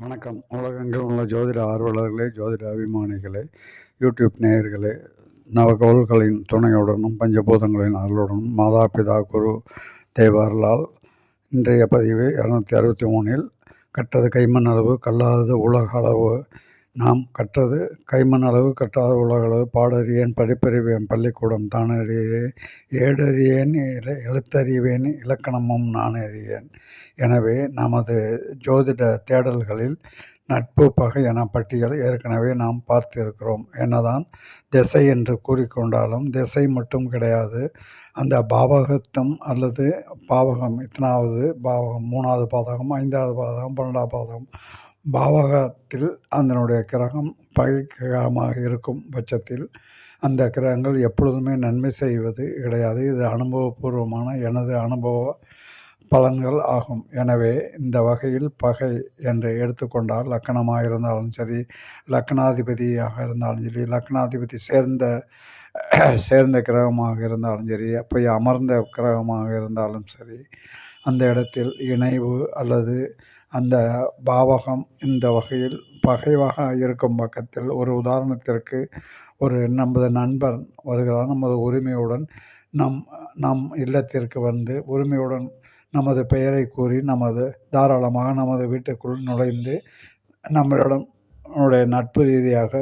வணக்கம். உலகெங்கும் உள்ள ஜோதிட ஆர்வலர்களே ஜோதிட அபிமானிகளே யூடியூப் நேயர்களே நவகோள்களின் துணையுடனும் பஞ்சபூதங்களின் அருளுடனும் மாதா பிதா குரு தேவாரலால் இன்றைய பதிவு இரநூத்தி அறுபத்தி மூணில் கட்டது கைமண் அளவு கல்லாதது உலக அளவு நாம் கற்றது கைமண் அளவு கற்றாத உலக அளவு பாடறியேன் படிப்பறிவேன் பள்ளிக்கூடம் தானறியேன் ஏடறியேன் இல எழுத்தறிவேன் இலக்கணமும் நான் அறியேன். எனவே நமது ஜோதிட தேடல்களில் நட்பு பகை என பட்டியல் ஏற்கனவே நாம் பார்த்திருக்கிறோம். என்னதான் திசை என்று கூறிக்கொண்டாலும் திசை மட்டும் கிடையாது. அந்த பாவகத்தம் அல்லது பாவகம் இத்தனாவது பாவகம் மூணாவது பாதகம் ஐந்தாவது பாதகம் பன்னெண்டாவது பாதகம் பாவகத்தில் அதனுடைய கிரகம் பகை கிரகமாக இருக்கும் பட்சத்தில் அந்த கிரகங்கள் எப்பொழுதுமே நன்மை செய்வது கிடையாது. இது அனுபவபூர்வமான எனது அனுபவ பலன்கள் ஆகும். எனவே இந்த வகையில் பகை என்று எடுத்துக்கொண்டால் லக்கணமாக இருந்தாலும் சரி லக்னாதிபதியாக இருந்தாலும் சரி லக்னாதிபதி சேர்ந்த சேர்ந்த கிரகமாக இருந்தாலும் சரி போய் அமர்ந்த கிரகமாக இருந்தாலும் சரி அந்த இடத்தில் இணைவு அல்லது அந்த பாவகம் இந்த வகையில் பகைவாக இருக்கும் பக்கத்தில் ஒரு உதாரணத்திற்கு ஒரு நமது நண்பன் வருகிறார் நமது உரிமையுடன் நம் நம் இல்லத்திற்கு வந்து உரிமையுடன் நமது பெயரை கூறி நமது தாராளமாக நமது வீட்டுக்குள் நுழைந்து நம்மளிடம் நம்முடைய நட்பு ரீதியாக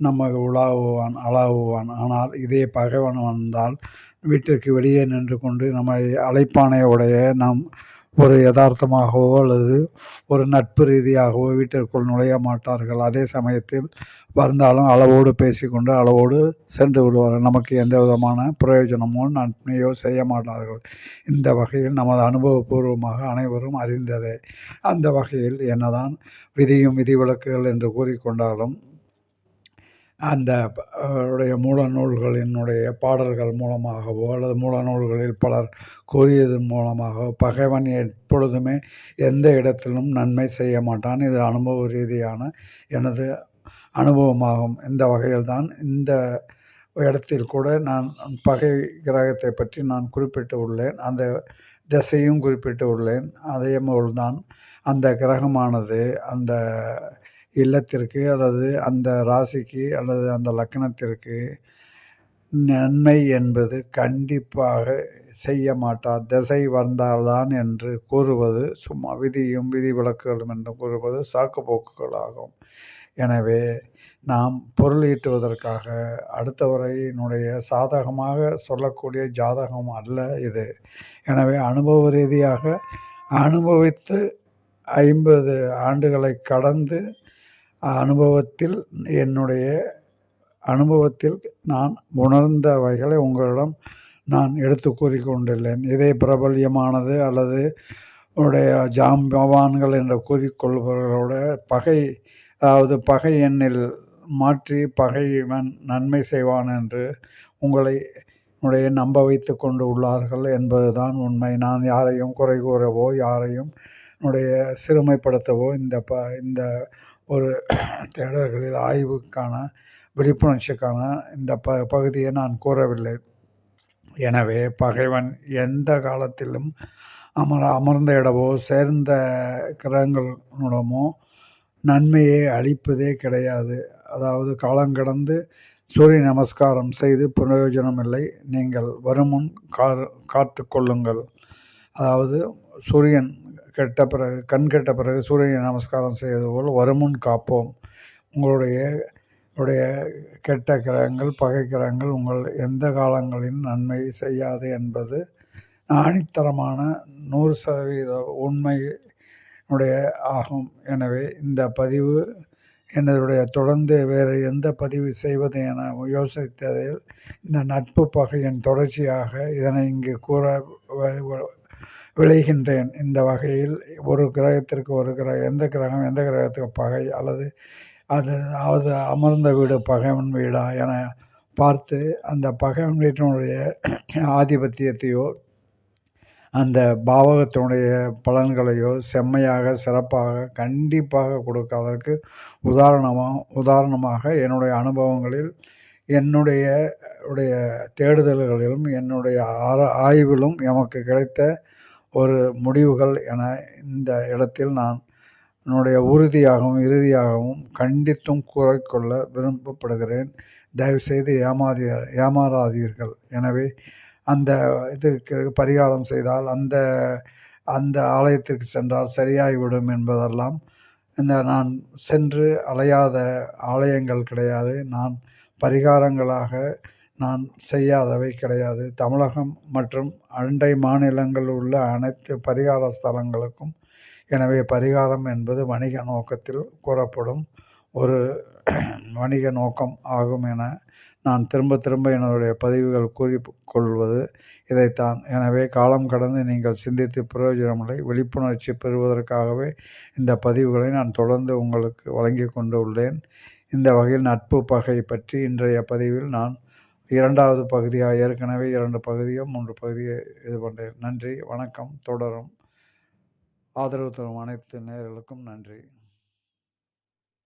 நம்ம உலாவுவான் அலாவுவான் ஆனால் இதே பகைவன் வந்தால் வீட்டிற்கு வெளியே நின்று கொண்டு நம்மை அழைப்பானையுடைய நாம் ஒரு யதார்த்தமாகவோ அல்லது ஒரு நட்பு ரீதியாகவோ வீட்டிற்குள் நுழைய மாட்டார்கள். அதே சமயத்தில் வந்தாலும் அளவோடு பேசிக்கொண்டு அளவோடு சென்று விடுவார்கள். நமக்கு எந்த விதமான பிரயோஜனமோ நன்மையோ செய்ய மாட்டார்கள். இந்த வகையில் நமது அனுபவபூர்வமாக அனைவரும் அறிந்ததே. அந்த வகையில் என்னதான் விதியும் விதிவிலக்குகள் என்று கூறிக்கொண்டாலும் அந்த உடைய மூல நூல்களினுடைய பாடல்கள் மூலமாகவோ அல்லது மூல நூல்களில் பலர் கூறியதன் மூலமாகவோ பகைவன் எப்பொழுதுமே எந்த இடத்திலும் நன்மை செய்ய மாட்டான். இது அனுபவ ரீதியான எனது அனுபவமாகும். இந்த வகையில்தான் இந்த இடத்தில் கூட நான் பகை கிரகத்தை பற்றி நான் குறிப்பிட்டு உள்ளேன். அந்த திசையும் குறிப்பிட்டு உள்ளேன். அதே போல்தான் அந்த கிரகமானது அந்த இல்லத்திற்கு அல்லது அந்த ராசிக்கு அல்லது அந்த லக்கணத்திற்கு நன்மை என்பது கண்டிப்பாக செய்ய மாட்டார். திசை வந்தால்தான் என்று கூறுவது சும்மா விதியும் விதி விலக்குகளும் என்று கூறுவது சாக்குப்போக்குகளாகும். எனவே நாம் பொருள் ஈட்டுவதற்காக அடுத்தவரையினுடைய சாதகமாக சொல்லக்கூடிய ஜாதகம் அல்ல இது. எனவே அனுபவ ரீதியாக அனுபவித்து ஐம்பது ஆண்டுகளை கடந்து அனுபவத்தில் என்னுடைய அனுபவத்தில் நான் உணர்ந்தவைகளை உங்களிடம் நான் எடுத்து கூறிக்கொண்டுள்ளேன். இதே பிரபல்யமானது அல்லது உடைய ஜாம்பவான்கள் என்று கூறிக்கொள்பவர்களோட பகை அதாவது பகை எண்ணில் மாற்றி பகைவன் நன்மை செய்வான் என்று உங்களை உடைய நம்ப வைத்து கொண்டு உள்ளார்கள் என்பதுதான் உண்மை. நான் யாரையும் குறை கூறவோ யாரையும் என்னுடைய சிறுமைப்படுத்தவோ இந்த ப இந்த ஒரு தேடல்களில் ஆய்வுக்கான விழிப்புணர்ச்சிக்கான இந்த ப பகுதியை நான் கூறவில்லை. எனவே பகைவன் எந்த காலத்திலும் அமர அமர்ந்த இடமோ சேர்ந்த கிரகங்களுடமோ நன்மையை அளிப்பதே கிடையாது. அதாவது காலங்கடந்து சூரிய நமஸ்காரம் செய்து பிரயோஜனம் இல்லை. நீங்கள் வருமுன் கார் காத்து கொள்ளுங்கள். அதாவது சூரியன் கெட்ட பிறகு கண் கெட்ட பிறகு சூரிய நமஸ்காரம் செய்வது போல் வருமுன் காப்போம். உங்களுடைய உடைய கெட்ட கிரகங்கள் பகை கிரகங்கள் உங்கள் எந்த காலங்களின் நன்மை செய்யாது என்பது ஆணித்தரமான நூறு சதவீத உண்மையுடைய ஆகும். எனவே இந்த பதிவு என்னுடைய தொடர்ந்து வேறு எந்த பதிவு செய்வது என யோசித்ததில் இந்த நட்பு பகையின் தொடர்ச்சியாக இதனை இங்கு கூற விளைகின்றேன். இந்த வகையில் ஒரு கிரகத்திற்கு ஒரு கிரகம் எந்த கிரகம் எந்த கிரகத்துக்கு பகை அல்லது அது அது அமர்ந்த வீடு பகைவன் வீடா என பார்த்து அந்த பகைவன் வீட்டினுடைய ஆதிபத்தியத்தையோ அந்த பாவகத்தினுடைய பலன்களையோ செம்மையாக சிறப்பாக கண்டிப்பாக கொடுக்காதற்கு உதாரணமாக உதாரணமாக என்னுடைய அனுபவங்களில் என்னுடைய உடைய தேடுதல்களிலும் என்னுடைய ஆர ஆய்விலும் எமக்கு கிடைத்த ஒரு முடிவுகள் என இந்த இடத்தில் நான் என்னுடைய உறுதியாகவும் இறுதியாகவும் கண்டித்தும் கூறிக்கொள்ள விரும்பப்படுகிறேன். தயவுசெய்து ஏமாதி ஏமாறாதீர்கள். எனவே அந்த இதற்கு பரிகாரம் செய்தால் அந்த அந்த ஆலயத்திற்கு சென்றால் சரியாகிவிடும் என்பதெல்லாம் இந்த நான் சென்று அலையாத ஆலயங்கள் கிடையாது. நான் பரிகாரங்களாக நான் செய்யாதவை கிடையாது. தமிழகம் மற்றும் அண்டை மாநிலங்களில் உள்ள அனைத்து பரிகார ஸ்தலங்களுக்கும் எனவே பரிகாரம் என்பது வணிக நோக்கத்தில் கூறப்படும் ஒரு வணிக நோக்கம் ஆகும் என நான் திரும்ப திரும்ப என்னுடைய பதிவுகள் கூறிக்கொள்வது இதைத்தான். எனவே காலம் கடந்து நீங்கள் சிந்தித்து பிரயோஜனமில்லை. விழிப்புணர்ச்சி பெறுவதற்காகவே இந்த பதிவுகளை நான் தொடர்ந்து உங்களுக்கு வழங்கி கொண்டு உள்ளேன் இந்த வகையில் நட்பு பகை பற்றி இன்றைய பதிவில் நான் இரண்டாவது பகுதியாக ஏற்கனவே இரண்டு பகுதியோ மூன்று பகுதியை இது பண்ணுறேன் நன்றி வணக்கம் தொடரும். ஆதரவு தரும் அனைத்து நேயர்களுக்கும் நன்றி.